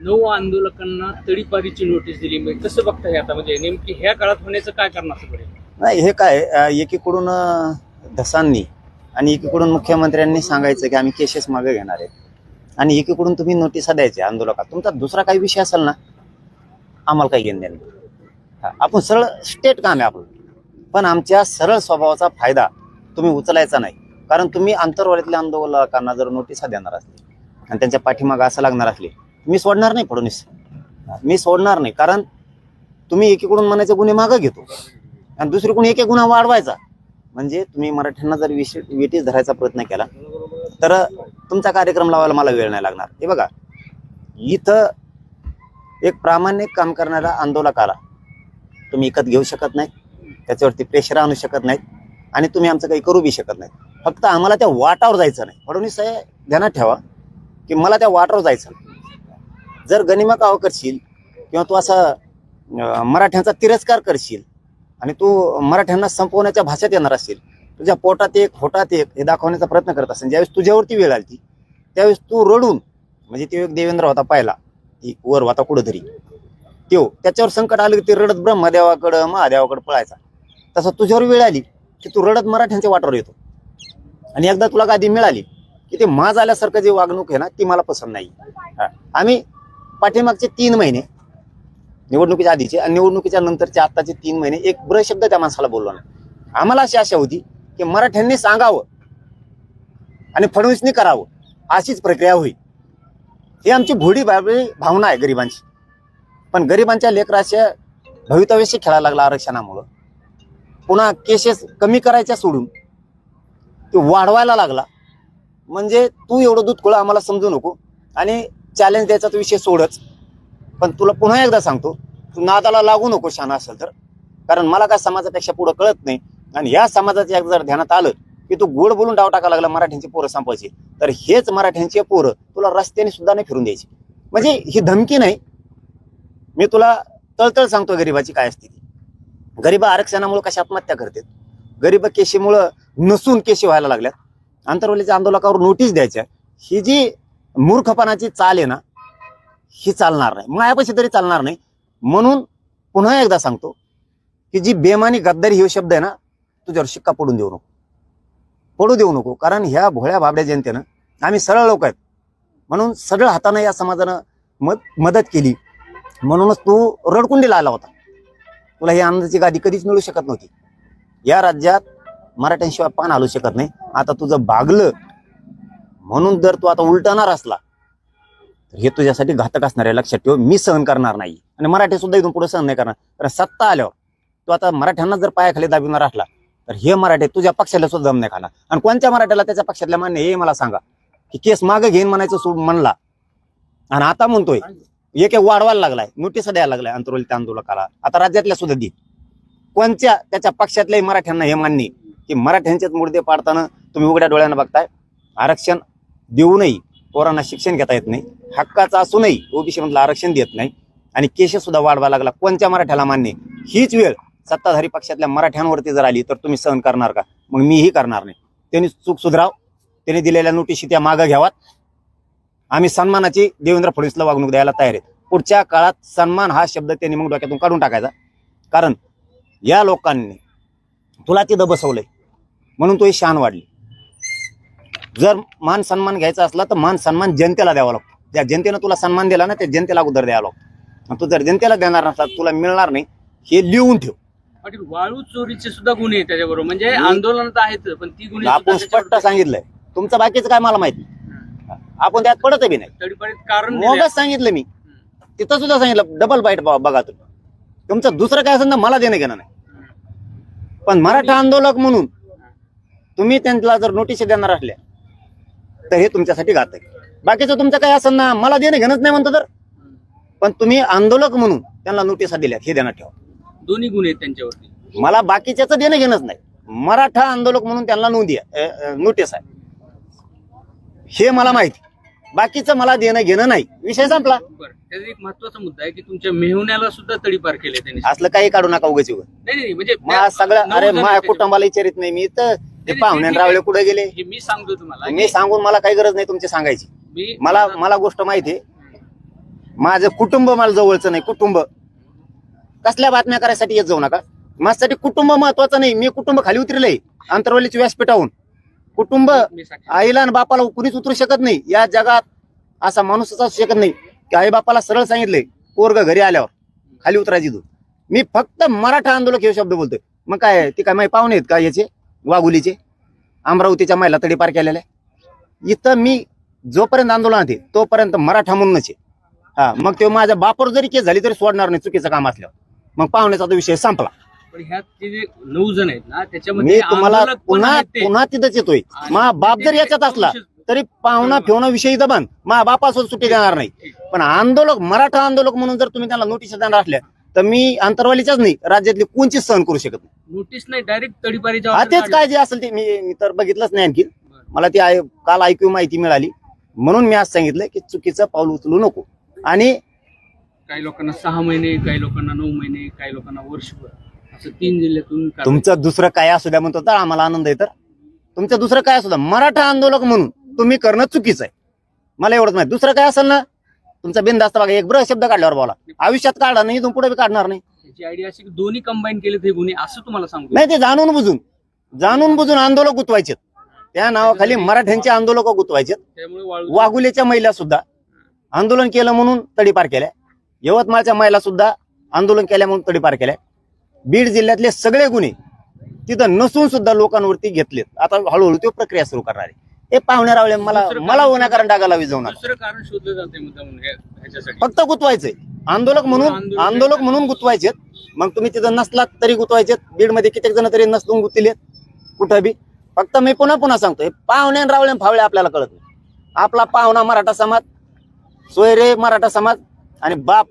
नऊ आंदोलकांना तडीपारीची नोटीस दिली. म्हणजे कसं बघता हे आता? म्हणजे नेमकी ह्या काळात होण्याचं काय कारण असं पडेल नाही हे काय एकीकडून धसांनी आणि एकीकडून मुख्यमंत्र्यांनी सांगायचं की आम्ही केसेस मागे घेणार आहेत. आणि एकीकडून तुम्ही नोटिसा द्यायच्या आंदोलकात. तुमचा दुसरा काही विषय असेल ना आम्हाला काही घेणं देणं. नाही. हा, आपण सरळ स्टेट काम आहे आपलं. पण आमच्या सरळ स्वभावाचा फायदा तुम्ही उचलायचा नाही. कारण तुम्ही आंतरवाड्यातल्या आंदोलकांना जर नोटिसा देणार असली आणि त्यांच्या पाठीमागं असं लागणार असले मी सोडणार नाही फडणवीस. मी सोडणार नाही कारण तुम्ही एकीकडून म्हणायचे गुन्हे मागं घेतो. आणि दुसरीकडून एक एक गुन्हा वाढवायचा. म्हणजे तुम्ही मराठ्यांना जर विशे वेटीस धरायचा प्रयत्न केला तर तुमचा कार्यक्रम लावायला मला वेळ नाही लागणार. हे बघा इथं एक प्रामाणिक काम करणाऱ्या आंदोलकाला तुम्ही विकत घेऊ शकत नाही त्याच्यावरती प्रेशर आणू शकत नाहीत आणि तुम्ही आमचं काही करू बी शकत नाही. फक्त आम्हाला त्या वाटावर जायचं नाही. फडणवीस ध्यानात ठेवा की मला त्या वाटावर जायचं नाही. जर गनिमा काव करशील किंवा तू असा मराठ्यांचा तिरस्कार करशील आणि तू मराठ्यांना संपवण्याच्या भाषेत येणार असेल तुझ्या पोटात एक होटात एक हे दाखवण्याचा प्रयत्न करत असेल ज्यावेळेस तुझ्यावरती वेळ आली त्यावेळेस तू रडून म्हणजे ते एक देवेंद्र होता पाहिला ती वर होता कुठंतरी. तो त्याच्यावर संकट आलं की ते रडत ब्रह्मदेवाकडं महादेवाकडं पळायचा. तसं तुझ्यावर वेळ आली की तू रडत मराठ्यांच्या वाटावर येतो. आणि एकदा तुला गादी मिळाली की ते माझ आल्यासारखं जे वागणूक आहे ना ती मला पसंत नाही. आम्ही पाठीमागचे तीन महिने निवडणुकीच्या आधीचे आणि निवडणुकीच्या नंतरचे आत्ताचे तीन महिने एक ब्र शब्द त्या माणसाला बोललो नाही. आम्हाला अशी आशा होती की मराठ्यांनी सांगावं आणि फडणवीसनी करावं अशीच प्रक्रिया होईल. ही आमची भोडी बाबळी भावना आहे गरिबांची. पण गरिबांच्या लेकराच्या भवितव्याशी खेळायला लागला आरक्षणामुळं. पुन्हा केसेस कमी करायच्या सोडून ते वाढवायला लागला. म्हणजे तू एवढं दूध खोळं आम्हाला समजू नको. आणि चॅलेंज द्यायचा तो विषय सोडच. पण तुला पुन्हा एकदा सांगतो तू नादाला लागू नको शाना असेल तर. कारण मला काय समाजापेक्षा पुढं कळत नाही. आणि या समाजाच्या जर ध्यानात आलं की तू गोड बोलून डाव टाका लागला मराठ्यांची पोरं संपायची तर हेच मराठ्यांची पोरं तुला रस्त्याने सुद्धा नाही फिरून द्यायची. म्हणजे ही धमकी नाही. मी तुला तळतळ सांगतो गरिबाची काय असते ती. गरीब आरक्षणामुळे कशा आत्महत्या करतात. गरीब केशीमुळं नसून केशी व्हायला लागल्यात. आंतरवलीच्या आंदोलकावर नोटीस द्यायच्या. ही जी मूर्खपणाची चाल आहे ना ही चालणार नाही. मायापाशी तरी चालणार नाही. म्हणून पुन्हा एकदा सांगतो की जी बेमानी गद्दारी हे शब्द आहे ना तुझ्यावर शिक्का पडून देऊ नको. पडू देऊ नको. कारण ह्या भोळ्या बाबड्या जनतेनं आम्ही सरळ लोक आहेत. म्हणून सरळ हातानं या समाजानं मद मदत केली. म्हणूनच तू रडकुंडीला आला होता. तुला ही आनंदाची गादी कधीच मिळू शकत नव्हती. या राज्यात मराठ्यांशिवाय पान आलू शकत नाही. आता तुझं भागलं म्हणून जर तू आता उलटणार असला तर हे तुझ्यासाठी घातक असणार आहे. लक्षात ठेव मी सहन करणार नाही. आणि मराठी सुद्धा इथून पुढे सहन नाही करणार. तर सत्ता आल्यावर तू आता मराठ्यांना जर पायाखाली दाबिणार असला तर हे मराठे तुझ्या पक्षाला सुद्धा जम नाही खाणार. आणि कोणत्या मराठ्याला त्याच्या पक्षातल्या मान्य हे मला सांगा. की केस मागे घेईन म्हणायचं सोड म्हणला. आणि आता म्हणतोय एक एक वाढवायला लागलाय नोटीस द्यायला लागलाय अंतरोली आंदोलकाला. आता राज्यातल्या सुद्धा दी कोणत्या त्याच्या पक्षातल्याही मराठ्यांना हे मान्य की मराठ्यांचेच मुर्दे पाडताना तुम्ही उघड्या डोळ्यानं बघताय? आरक्षण देऊनही पोरांना शिक्षण घेता येत नाही. हक्काचं असूनही ओबीसी मधलं आरक्षण देत नाही. आणि केसेस सुद्धा वाढवा लागला. कोणत्या मराठ्याला मान्य हीच वेळ सत्ताधारी पक्षातल्या मराठ्यांवरती जर आली तर तुम्ही सहन करणार का? मग मीही करणार नाही. त्यांनी चूक सुधराव त्यांनी दिलेल्या नोटीसी त्या मागं घ्यावात. आम्ही सन्मानाची देवेंद्र फडणवीसला वागणूक द्यायला तयार आहेत. पुढच्या काळात सन्मान हा शब्द त्यांनी मग डोक्यातून काढून टाकायचा. कारण या लोकांनी तुला तिथं बसवलंय. म्हणून तो ही शान वाढली. जर मान सन्मान घ्यायचा असला तर मान सन्मान जनतेला द्यावा लागतो. त्या जनतेनं तुला सन्मान दिला ना त्या जनतेला अगोदर द्यावा लागतो. आणि तू जर जनतेला देणार नसला तुला मिळणार नाही हे लिहून ठेव. पाटील वाळू चोरीचे सुद्धा गुन्हे आहेत त्याच्याबरोबर. म्हणजे मी- आंदोलनात आहेत पण ती गुन्हे आपण स्पष्ट सांगितलंय. तुमचं बाकीचं काय मला माहिती आपण त्यात पडत बी नाही. कारण दिलंय. मोगच सांगितलं मी. तिथं सुद्धा सांगितलं डबल बाईट बघा तुम्ही. तुमचं दुसरं काय असेल ना मला देणं घेणं नाही. पण मराठा आंदोलक म्हणून तुम्ही त्यांना जर नोटीस देणार असल्या तर हे तुमच्यासाठी घातक आहे. बाकीचं तुमचं काय असेल ना मला देणं घेणंच नाही म्हणतो तर. पण तुम्ही आंदोलक म्हणून त्यांना नोटिसा दिल्यात हे देण्यात ठेवा. दोन्ही गुन्हे आहेत त्यांच्यावरती. मला बाकीच्याच देणं घेणंच नाही. मराठा आंदोलक म्हणून त्यांना नोंदी नोटीस आहे. हे मला माहिती. बाकीचं मला देणं घेणं नाही. विषय संपला. एक महत्त्वाचा मुद्दा आहे की तुमच्या मेहुण्याला सुद्धा तडीपार केले त्यांनी. असलं काही काढू नका उगाच उगाच. नाही म्हणजे सगळं अरे माझ्या कुटुंबाला विचारित नाही मी तर ते नाही, पाहुणे ठीक रावळे. कुठे गेले? हे मी सांगतो तुम्हाला. मी सांगून मला काही गरज नाही तुमची सांगायची. मी मला मला गोष्ट माहिती आहे. माझं कुटुंब मला जवळचं नाही कुटुंब. कसल्या बातम्या करायसाठी येत जाऊ नका. माझ्यासाठी कुटुंब महत्वाचं नाही. मी कुटुंब खाली उतरलंय अंतरवलीच्या व्यासपीठाहून. कुटुंब मी. आईला आणि बापाला कुणीच उतरू शकत नाही. या जगात असा माणूसच असू शकत नाही. की आई बापाला सरळ सांगितलंय पोरग घरी आल्यावर खाली उतरायची तू. मी फक्त मराठा आंदोलक हे शब्द बोलतोय. मग काय ते काय माझे पाहुणे आहेत का याचे? वाघुलीचे अमरावतीच्या महिला तडीपार केलेल्या. इथं मी जोपर्यंत आंदोलनात आहे तोपर्यंत मराठा म्हणूनच आहे. हा मग ते माझ्या बापावर जरी केस झाली तरी सोडणार नाही चुकीचं काम असल्यावर. मग पाहुण्याचा तो विषय संपला. पण ह्यात ते जे नऊ जण आहेत ना त्याच्यामध्ये मी तुम्हाला आंदोलक पण पुन्हा आहेत ते. पुन्हा तिथंच येतोय. मा बाप जर याच्यात असला तरी पाहुणा फिवणा विषय इथं बंद. मा बापासून सुट्टी देणार नाही. पण आंदोलक मराठा आंदोलक म्हणून जर तुम्ही त्यांना नोटीस देणार असल्या तर मी अंतरवालीच्याच नाही राज्यातली कोणचीच सहन करू शकत नाही. नोटीस नाही डायरेक्ट तडीपारीच्या हा तेच. काय जे असेल ते. मी मी तर बघितलंच नाही आणखी. मला ती आय- काल ऐकू माहिती मिळाली. म्हणून मी आज सांगितलं की चुकीचं पाऊल उचलू नको. आणि काही लोकांना सहा महिने काही लोकांना नऊ महिने काही लोकांना वर्षभर. असं तीन जिल्ह्यातून कारवाई. तुमचं दुसरं काय असू द्या म्हणतो तर आम्हाला आनंद आहे तर. तुमचं दुसरं काय असू द्या. मराठा आंदोलक म्हणून तुम्ही करणं चुकीचं आहे. मला एवढंच माहिती. दुसरं काय असेल ना तुमचा बिंदास्त बघा एक ब्र शब्द काढल्यावर बोला. आयुष्यात काढा नाही इथून पुढे काढणार नाही. त्याची आयडिया अशी की दोन्ही कंबाईन केले ते गुन्हे असं तुम्हाला सांगतो. नाही ते जाणून बुजून. जाणून बुजून आंदोलक गुतवायचे त्या नावाखाली मराठ्यांचे आंदोलक गुतवायचे त्यामुळे वाळू वाघुलेच्या महिला सुद्धा आंदोलन केलं म्हणून तडीपार केल्या. यवतमाळच्या महिला सुद्धा आंदोलन केल्या म्हणून तडीपार केल्या. बीड जिल्ह्यातले सगळे गुन्हे तिथं नसून सुद्धा लोकांवरती घेतलेत. आता हळूहळू तो प्रक्रिया सुरू करणार आहे. हे पाहुणे रावळे मला मला कारण- विनाकारण डागाला विजवू नका दुसरं कारण शोधलं जाते मुद्दा म्हणून ह्याच्यासाठी. फक्त गुतवायचंय. आंदोलक म्हणून आंदोलक- म्हणून गुतवायचे मग तुम्ही तिथं नसलात तरी गुतवायचे बीडमध्ये कित्येक जण तरी नसलून गुतलेत. कुठं बी. फक्त मी पुन्हा पुन्हा सांगतोय. पाहुणे आणि रावळे फावळे आपल्याला कळत नाही. आपला पाहुणा मराठा समाज सोयरे मराठा समाज आणि बाप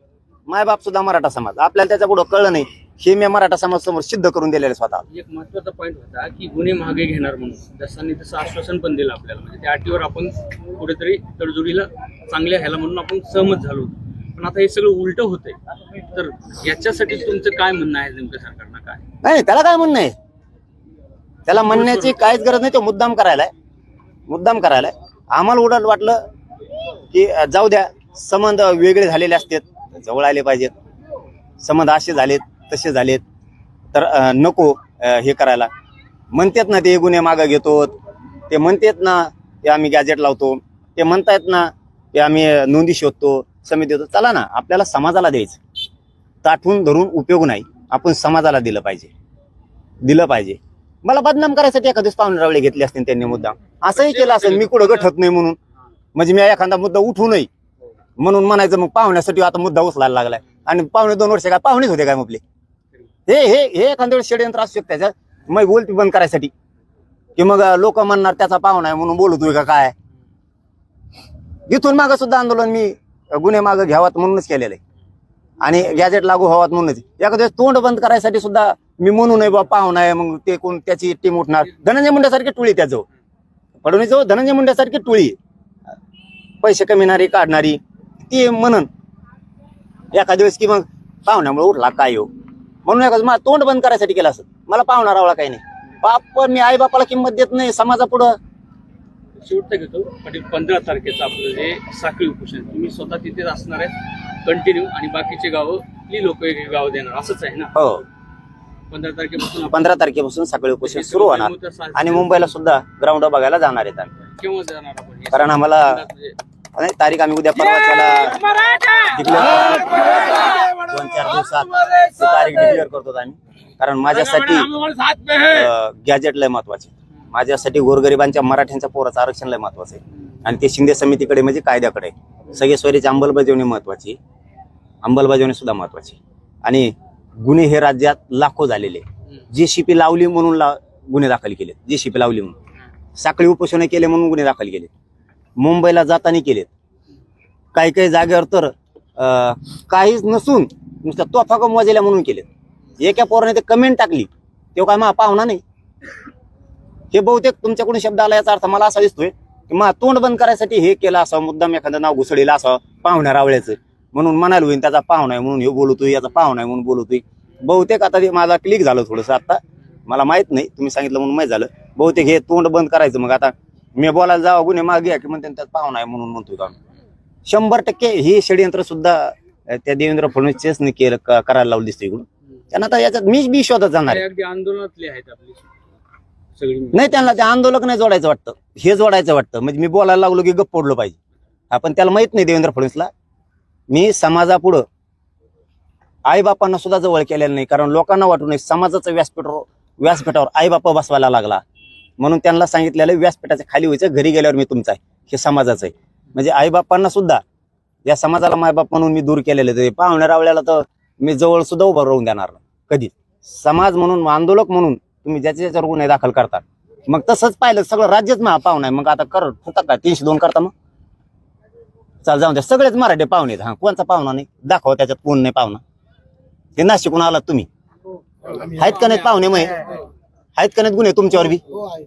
माय बाप सुद्धा मराठा समाज. आपल्याला त्याच्या पुढं कळलं नाही. हे मी मराठा समाज समोर सिद्ध करून दिलेले स्वतः. एक महत्त्वाचा पॉईंट होता की गुन्हे मागे घेणार म्हणून. जसांनी तसं आश्वासन पण दिलं आपल्याला. म्हणजे त्या अटीवर आपण कुठेतरी तडजोडीला चांगल्या ह्याला म्हणून आपण सहमत झालो पण आता हे सगळं उलट होतंय. तर याच्यासाठी तुमचं काय म्हणणं आहे नेमकं सरकारनं? काय? नाही त्याला काय म्हणणं आहे? त्याला म्हणण्याची काहीच गरज नाही तो मुद्दाम करायला मुद्दाम करायला आम्हाला उडत वाटलं की जाऊ द्या संबंध वेगळे झालेले असतात. जवळ आले पाहिजेत. संबंध असे झालेत. तसे झालेत. तर नको हे करायला. म्हणतात ना ते गुन्हे मागं घेतो ते म्हणतात ना ते आम्ही गॅजेट लावतो. ते म्हणतायत ना ते आम्ही नोंदी शोधतो समिती देतो. चला ना आपल्याला समाजाला द्यायचं. ताठून धरून उपयोग नाही. आपण समाजाला दिलं पाहिजे. दिलं पाहिजे. मला बदनाम करायसाठी एखादेच पाहुणे रावळे घेतले असतील त्यांनी मुद्दा. असंही केलं असेल मी कुठं गठत नाही म्हणून. म्हणजे मी एखादा मुद्दा उठू नाही म्हणून म्हणायचं मग पाहुण्यासाठी आता मुद्दा उचलायला लागलाय. आणि पाहुणे दोन वर्ष काय पाहुणेच होते काय आपले हे हे हे एखाद्या वेळेस षडयंत्र असू शकतं त्याच्यात मग बोलती बंद करायसाठी. की मग लोक म्हणणार त्याचा पाहुणा आहे म्हणून बोलतोय का काय? इथून मागं सुद्धा आंदोलन मी गुन्हे मागं घ्यावात म्हणूनच केलेलं आहे. आणि गॅजेट लागू व्हावात म्हणूनच. एखाद्या तोंड बंद करायसाठी सुद्धा मी म्हणू नये बा पाहुणा आहे मग ते कोण त्याची टीम उठणार. धनंजय मुंड्यासारखी टोळी त्याजवळ. फडणवीस धनंजय मुंड्यासारखी टोळी पैसे कमिणारी काढणारी ती म्हणन. एखाद्या वेळेस की मग पाहुण्यामुळे उठला काय हो? म्हणून एखादं मला तोंड बंद करायसाठी केलं असत मला पाहुणा रावळा काही नाही. बाप पण मी आई बापाला किंमत देत नाही समाजापुढं शेवटचं घेतो. पाटील पंधरा तारखेचं आपलं जे साखळी उपोषण. आहे, तुम्ही स्वतः तिथेच असणार आहेत. कंटिन्यू आणि बाकीचे गावं ही लोक गाव देणार? असंच आहे ना? हो. पंधरा तारखेपासून पंधरा तारखेपासून सकाळी उपोषण सुरू होणार. आणि मुंबईला सुद्धा ग्राउंड बघायला जाणार आहेत आम्ही. केव्हा जाणार आपण? कारण आम्हाला नाही, तारीख आम्ही उद्या परवा डिक्लेअर करतो. दोन चार दिवसात ती तारीख डिक्लेअर करतो आम्ही. कारण माझ्यासाठी गॅजेट लय महत्त्वाचे. माझ्यासाठी गोरगरिबांच्या मराठ्यांच्या पोराचं आरक्षण लय महत्वाचं आहे. आणि ते शिंदे समितीकडे म्हणजे कायद्याकडे. सगळे सोयरीची अंमलबजावणी महत्वाची अंमलबजावणी सुद्धा महत्वाची आणि गुन्हे हे राज्यात लाखो झालेले जी शिपी लावली म्हणून ला गुन्हे दाखल केले जी शिपी लावली म्हणून. साखळी उपोषण केले म्हणून गुन्हे दाखल केले मुंबईला जाताना केलेत. काही काही जागेवर तर काहीच नसून नुसत्या तोफा कमवाजेल्या म्हणून केलेत. एका पोराने ते कमेंट टाकली. तेव्हा काय मा पाहुणा नाही? हे बहुतेक तुमच्याकडून शब्द आला याचा अर्थ मला असा दिसतोय की मा तोंड बंद करायसाठी हे केलं असं मुद्दाम एखादं नाव घुसळीला असं पाहुण्या रावळ्याचं. म्हणून म्हणायला होईन त्याचा पाहुणा आहे म्हणून हे बोलतोय याचा पाहुणा आहे म्हणून बोलतोय. बहुतेक आता ते माझा क्लिक झालं थोडंसं आता. मला माहीत नाही तुम्ही सांगितलं म्हणून माहीत झालं. बहुतेक हे तोंड बंद करायचं मग आता. मी बोलायला जावं गुन्हे मागे घ्या की म्हणते त्यात पाहुणा आहे म्हणून म्हणतोय का शंभर टक्के ही षडयंत्र सुद्धा त्या देवेंद्र फडणवीसचेच नि केलं करायला लावलं दिसतं इकडून. त्यांना आता याच्यात मीच बी शोधत जाणार आंदोलनातले आहेत आपली. नाही त्यांना ते आंदोलक नाही जोडायचं वाटतं. हे जोडायचं वाटतं. म्हणजे मी बोलायला लागलो की गप्प पडलो पाहिजे. आपण त्याला माहीत नाही देवेंद्र फडणवीसला. मी समाजापुढं आईबापांना सुद्धा जवळ केलेलं नाही. कारण लोकांना वाटू नये समाजाचं व्यासपीठावर व्यासपीठावर आईबापा बसवायला लागला. म्हणून त्यांना सांगितलेलं व्यासपीठाच्या खाली व्हायचं घरी गेल्यावर मी तुमचा आहे. हे समाजाचं आहे. म्हणजे आईबापांना सुद्धा या समाजाला मायबाप म्हणून मी दूर केलेलं आहे. पाहुण्या रावळ्याला तर मी जवळ सुद्धा उभं राहून देणार नाही. कधीच. समाज म्हणून आंदोलक म्हणून तुम्ही ज्याच्या ज्याच्यावर गुन्हे दाखल करता. मग तसंच पाहिलं सगळं राज्यच महा पाहुणा आहे. मग आता कर होता का? तीनशे दोन करता मग? चाल जाऊन द्या. सगळेच मराठी पाहुणे आहेत. हा कोणचा पाहुणा नाही? दाखवा त्याच्यात कोण नाही पाहुणा. ते नाशिकून आलात तुम्ही. आहेत का नाहीत पाहुणे मग? आहेत का नाहीत गुन्हे तुमच्यावर बी? हो, हो आहे